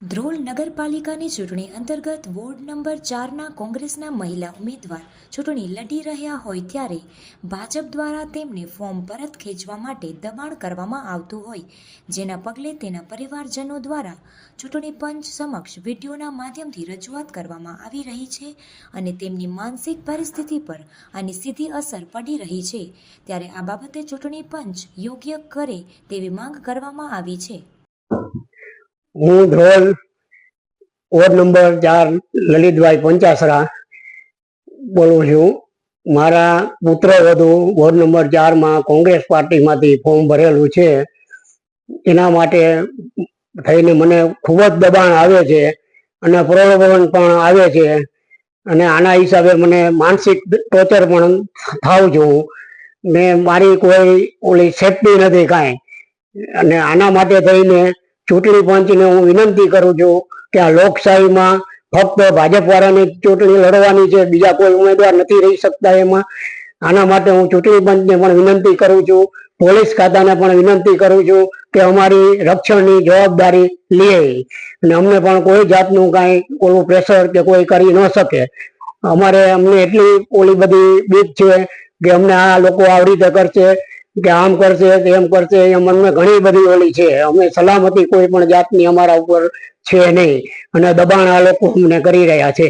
ધ્રોલ નગરપાલિકાની ચૂંટણી અંતર્ગત વોર્ડ નંબર ચારના કોંગ્રેસના મહિલા ઉમેદવાર ચૂંટણી લડી રહ્યા હોય ત્યારે ભાજપ દ્વારા તેમને ફોર્મ પરત ખેંચવા માટે દબાણ કરવામાં આવતું હોય, જેના પગલે તેના પરિવારજનો દ્વારા ચૂંટણી પંચ સમક્ષ વિડીયોના માધ્યમથી રજૂઆત કરવામાં આવી રહી છે અને તેમની માનસિક પરિસ્થિતિ પર આની સીધી અસર પડી રહી છે. ત્યારે આ બાબતે ચૂંટણી પંચ યોગ્ય કરે તેવી માંગ કરવામાં આવી છે. હું ધ્રોલ વોર્ડ નંબર ચાર, લલિતભાઈ પંચાસરા બોલું છું. મારા પુત્ર વધુ વોર્ડ નંબર ચારમાં કોંગ્રેસ પાર્ટીમાંથી ફોર્મ ભરેલું છે. એના માટે થઈને મને ખૂબ જ દબાણ આવે છે અને પ્રલોભન પણ આવે છે. અને આના હિસાબે મને માનસિક ટોર્ચર પણ થાવ છું. ને મારી કોઈ ઓલી સેફટી નથી કાંઈ. અને આના માટે થઈને ચૂંટણી પંચને હું વિનંતી કરું છું કે આ લોકશાહીમાં ફક્ત ભાજપ વાળાની ચૂંટણી લડવાની છે, બીજા કોઈ ઉમેદવાર નથી રહી શકતા એમાં. આના માટે હું ચૂંટણી પંચને પણ વિનંતી કરું છું, પોલીસ ખાતાને પણ વિનંતી કરું છું કે અમારી રક્ષણની જવાબદારી લે. અને અમને પણ કોઈ જાતનું કાંઈ ઓલું પ્રેશર કે કોઈ કરી ન શકે. અમારે અમને એટલી ઓલી બધી બીક છે કે અમને આ લોકો આવી રીતે કરશે. કે આમ કરશે, તેમ કરશે અમને ઘણી બધી ઓલી છે. અમે સલામતી કોઈ પણ જાતની અમારા ઉપર છે નહીં. અને દબાણ આ લોકો અમને કરી રહ્યા છે.